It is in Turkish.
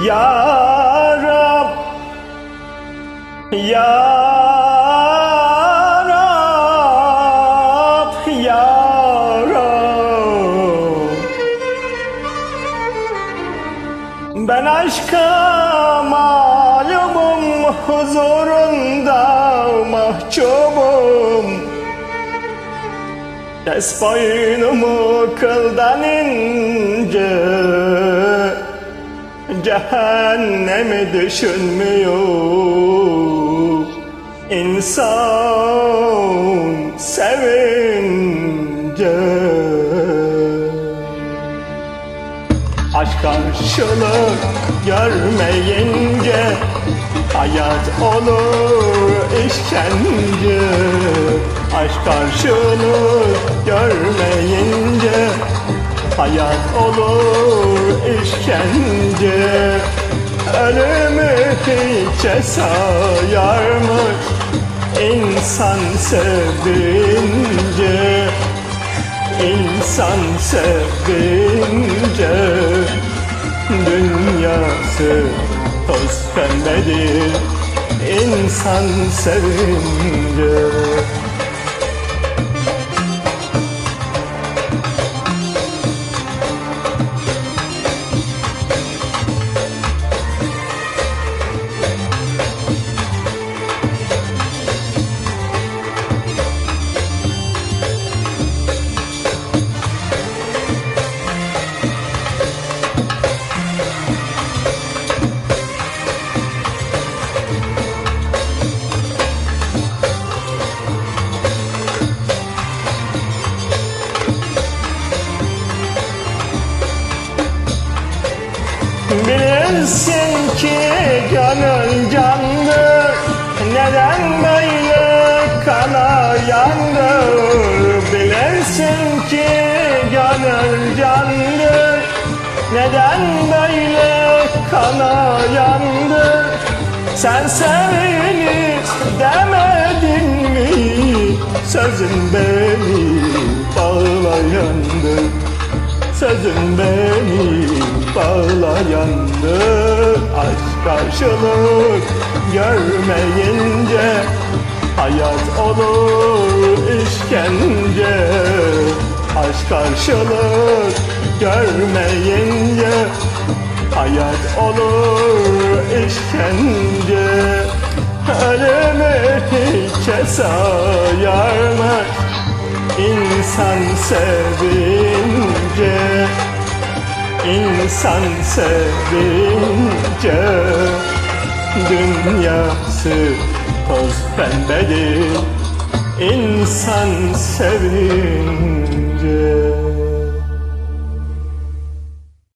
Ya Rab Ya Rab Ya Rab. Ben aşka malumum huzurunda mahcubum. Kes boynumu kıldan ince Cehennemi düşünmüyor. İnsan sevince. Aşk karşılık görmeyince Hayat olur işkence. Aşk karşılık görmeyince Hayat olur işkence. Ölümü hiçe sayarmış İnsan sevince. İnsan sevince Dünyası toz pembedir. İnsan sevince Bilirsin ki gönül candır. Neden böyle kana yandır? Bilirsin ki gönül candır. Neden böyle kana yandır? Sen sevinir demedin mi? Sözün beni bağlayandır. Sözün beni bağlayandı Aşk karşılık. Görmeyince Hayat olur işkence. Aşk karşılık. Görmeyince Hayat olur işkence. Ölümü hiçe sayarmış İnsan sevince İnsan sevince Dünyası toz pembedir. İnsan sevince